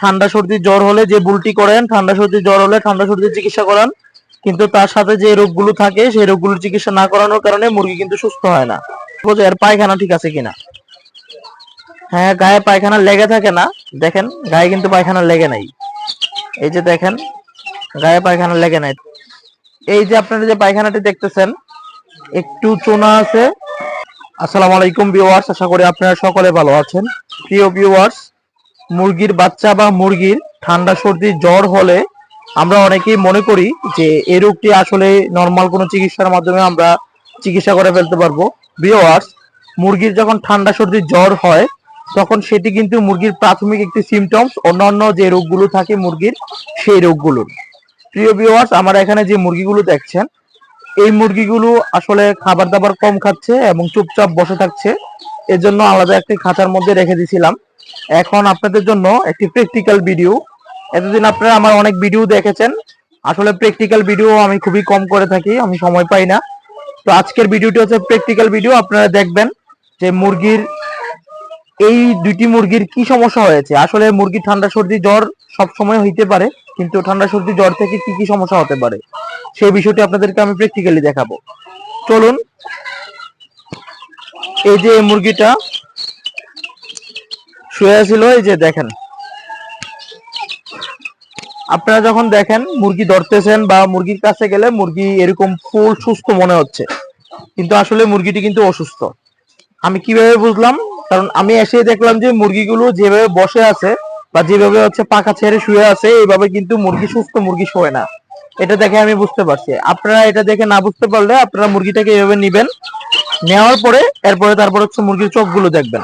ঠান্ডা সর্দি জ্বর হলে যে বুলটি করেন, ঠান্ডা সর্দি জ্বর হলে ঠান্ডা সর্দির চিকিৎসা করান। কিন্তু তার সাথে যে রোগগুলো থাকে, সেই রোগগুলোর চিকিৎসা না করানোর কারণে মুরগি কিন্তু সুস্থ হয় না। এর পায়খানা ঠিক আছে কিনা? হ্যাঁ গায়ে পায়খানা লেগে থাকে না। দেখেন, গায়ে কিন্তু পায়খানা লেগে নাই। এই যে দেখেন, গায়ে পায়খানা লেগে নাই। এই যে আপনারা যে পায়খানাটি দেখতেছেন, একটু চোনা আছে। আসসালামু আলাইকুম ভিউয়ার্স আশা করি আপনারা সকলে ভালো আছেন। প্রিয় ভিউয়ার্স মুরগির বাচ্চা বা মুরগির ঠান্ডা সর্দি, জ্বর হলে আমরা অনেকেই মনে করি যে এই রোগটি আসলে নর্মাল কোনো চিকিৎসার মাধ্যমে আমরা চিকিৎসা করে ফেলতে পারব। ভিউয়ার্স মুরগির যখন ঠান্ডা সর্দি, জ্বর হয়, তখন সেটি কিন্তু মুরগির প্রাথমিক একটি সিমটমস অন্যান্য যে রোগগুলো থাকে মুরগির, সেই রোগগুলোর। প্রিয় ভিউয়ার্স আমার এখানে যে মুরগিগুলো দেখছেন, এই মুরগিগুলো আসলে খাবার দাবার কম খাচ্ছে এবং চুপচাপ বসে থাকছে। এজন্য আলাদা একটি খাঁচার মধ্যে রেখে দিয়েছিলাম এখন আপনাদের জন্য একটি প্র্যাকটিক্যাল ভিডিও এতদিন আপনারা আমার অনেক ভিডিও দেখেছেন। আসলে প্র্যাকটিক্যাল ভিডিও আমি খুবই কম করে থাকি, আমি সময় পাই না। তো আজকের ভিডিওটি হচ্ছে প্র্যাকটিক্যাল ভিডিও আপনারা দেখবেন যে মুরগির এই দুইটি মুরগির কি সমস্যা হয়েছে। আসলে মুরগির ঠান্ডা সর্দি জ্বর সব সময় হইতে পারে, কিন্তু ঠান্ডা সর্দি জ্বর থেকে কি কি সমস্যা হতে পারে? সেই বিষয়টি আপনাদেরকে আমি প্র্যাকটিক্যালি দেখাবো। চলুন এই যে মুরগিটা শুয়ে ছিল এই যে দেখেন। আপনারা যখন দেখেন মুরগি ধরতেছেন বা মুরগির কাছে গেলে মুরগি এরকম ফুল সুস্থ মনে হচ্ছে। কিন্তু আসলে মুরগিটি কিন্তু অসুস্থ। আমি কীভাবে বুঝলাম? কারণ আমি এসে দেখলাম যে মুরগিগুলো যেভাবে বসে আছে বা যেভাবে হচ্ছে পাখা ছেড়ে শুয়ে আছে, এইভাবে কিন্তু মুরগি সুস্থ, মুরগি শোয় না। এটা দেখে আমি বুঝতে পারছি। আপনারা এটা দেখে না বুঝতে পারলে আপনারা মুরগিটাকে এভাবে নিবেন। নেওয়ার পরে এরপরে তারপর হচ্ছে মুরগির চোখগুলো দেখবেন।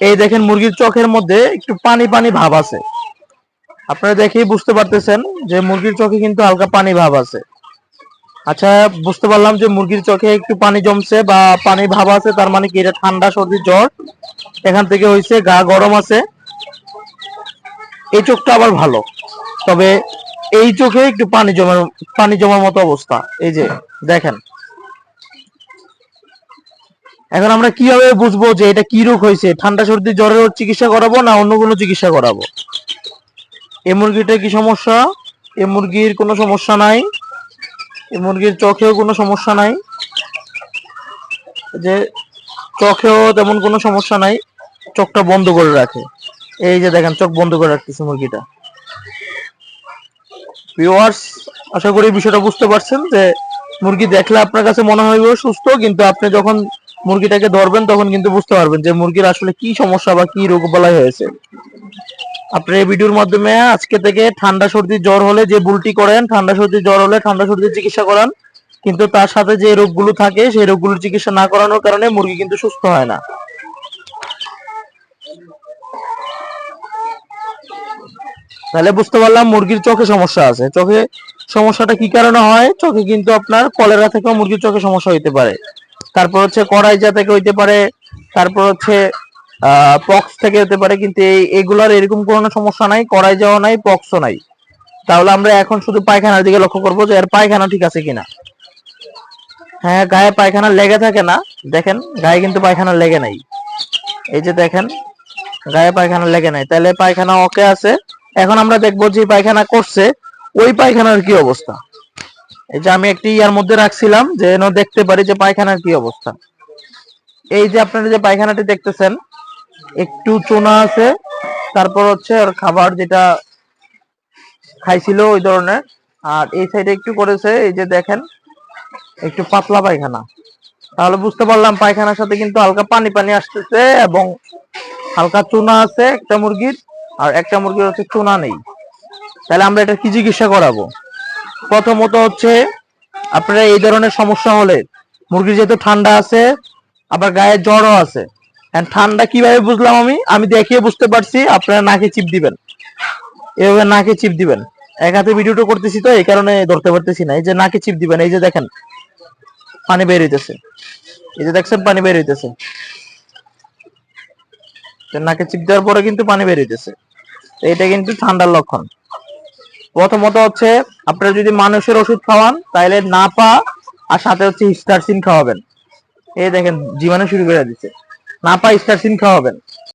এই দেখেন মুরগির চোখের মধ্যে একটু পানি পানি ভাব আছে। আপনারা দেখেই বুঝতে পারতেছেন যে মুরগির চোখে কিন্তু হালকা পানি ভাব আছে। আচ্ছা বুঝতে পারলাম যে মুরগির চোখে একটু পানি জমছে বা পানি ভাব আছে, তার মানে কি এটা ঠান্ডা, সর্দি, জ্বর? এখান থেকে হয়েছে গা গরম আছে। এই চোখটা আবার ভালো। তবে এই চোখে একটু পানি জমার পানি জমার মতো অবস্থা। এই যে, দেখেন। এখন আমরা কীভাবে বুঝব যে এটা কি রোগ হয়েছে? ঠান্ডা সর্দি, জ্বরের চিকিৎসা করাবো না অন্য কোনো চিকিৎসা করাবো? এ মুরগিটা কি সমস্যা? এ মুরগির কোনো সমস্যা নাই? এই মুরগির চোখেও কোনো সমস্যা নাই? যে চোখেও তেমন কোনো সমস্যা নাই, চোখটা বন্ধ করে রাখে। এই যে দেখেন, চোখ বন্ধ করে রাখতেছে মুরগিটা। ভিউয়ার্স আশা করি বিষয়টা বুঝতে পারছেন যে মুরগি দেখলে আপনার কাছে মনে হইবে সুস্থ, কিন্তু আপনি যখন মুরগিটাকে ধরবেন তখন কিন্তু বুঝতে পারবেন যে মুরগির আসলে কি সমস্যা বা কি রোগ বলাই হয়েছে। আপনার এই ভিডিওর মাধ্যমে আজকে থেকে ঠান্ডা সর্দি জ্বর হলে যে বুলটি করেন, ঠান্ডা সর্দি জ্বর হলে ঠান্ডা সর্দির চিকিৎসা করান। কিন্তু তার সাথে যে রোগগুলো থাকে, সেই রোগগুলোর চিকিৎসা না করানোর কারণে মুরগি কিন্তু সুস্থ হয় না। তাহলে বুঝতে পারলাম মুরগির চোখে সমস্যা আছে। চোখে সমস্যাটা কি কারণে হয়? চোখে কিন্তু আপনার কলেরা থেকেও মুরগির চোখে সমস্যা হইতে পারে। তারপর হচ্ছে কড়াইজা থেকে হইতে পারে, তারপর হচ্ছে পক্স থেকে হতে পারে, কিন্তু এই, এগুলার এরকম কোনো সমস্যা নাই, কড়াই যাওয়া নাই পক্সও নাই। তাহলে আমরা এখন শুধু পায়খানার দিকে লক্ষ্য করব যে এর পায়খানা ঠিক আছে কিনা। হ্যাঁ গায়ে পায়খানা লেগে থাকে না, দেখেন, গায়ে কিন্তু পায়খানা লেগে নাই। এই যে দেখেন, গায়ে পায়খানা লেগে নাই। তাহলে পায়খানা ওকে আছে। এখন আমরা দেখব যে পায়খানা করছে, ওই পায়খানার কি অবস্থা? এই যে আমি একটি ইয়ার মধ্যে রাখছিলাম, যেন দেখতে পারি যে পায়খানার কি অবস্থা। এই যে আপনারা যে পায়খানাটি দেখতেছেন, একটু চোনা আছে, তারপর হচ্ছে ওর খাবার যেটা খাইছিল ওই ধরনের, আর এই সাইডে একটু করেছে, এই যে দেখেন, একটু পাতলা পায়খানা। তাহলে বুঝতে পারলাম পায়খানার সাথে কিন্তু হালকা পানি পানি আসতেছে, এবং হালকা চুনা আছে একটা মুরগির, আর একটা মুরগির হচ্ছে চুনা নেই। তাহলে আমরা এটা কি চিকিৎসা করাবো? প্রথমত হচ্ছে, আপনারা এই ধরনের সমস্যা হলে মুরগির যেহেতু ঠান্ডা আছে, আবার গায়ে জ্বরও আছে। ঠান্ডা কীভাবে বুঝলাম আমি? আমি দেখিয়ে বুঝতে পারছি, আপনারা নাকে চিপ দিবেন। এভাবে নাকে চিপ দিবেন। এক হাতে ভিডিওটা করতেছি তো, এই কারণে ধরতে পারতেছি না। এই যে নাকে চিপ দিবেন, এই যে দেখেন, পানি বের হইতেছে। এই যে দেখছেন, পানি বের হইতেছে। নাকে চিপ দেওয়ার পরে কিন্তু পানি বের হইতেছে। এটা কিন্তু ঠান্ডার লক্ষণ। প্রথমত হচ্ছে আপনারা যদি মানুষের ওষুধ খাওয়ান তাহলে না পা আর সাথে হচ্ছে স্টারসিন খাওয়াবেন। এই দেখেন, জীবাণু শুরু করে দিচ্ছে। না পা স্টারসিন খাওয়াবেন।